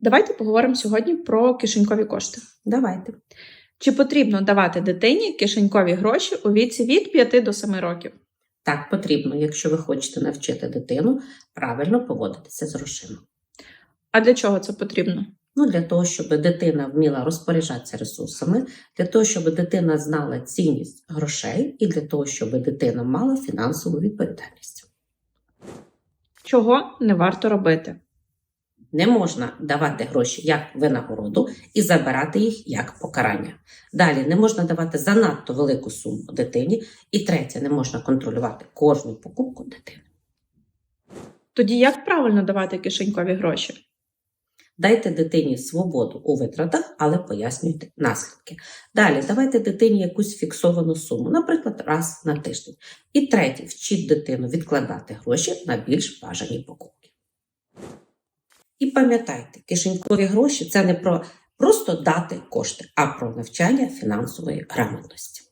Давайте поговоримо сьогодні про кишенькові кошти. Давайте. Чи потрібно давати дитині кишенькові гроші у віці від 5 до 7 років? Так потрібно, якщо ви хочете навчити дитину правильно поводитися з грошима. А для чого це потрібно? Ну, для того, щоб дитина вміла розпоряджатися ресурсами, для того, щоб дитина знала цінність грошей, і для того, щоб дитина мала фінансову відповідальність. Чого не варто робити? Не можна давати гроші як винагороду і забирати їх як покарання. Далі не можна давати занадто велику суму дитині. І третє, не можна контролювати кожну покупку дитини. Тоді як правильно давати кишенькові гроші? Дайте дитині свободу у витратах, але пояснюйте наслідки. Далі давайте дитині якусь фіксовану суму, наприклад, раз на тиждень. І третє, вчіть дитину відкладати гроші на більш бажані покупки. І пам'ятайте, кишенькові гроші це не про просто дати кошти, а про навчання фінансової грамотності.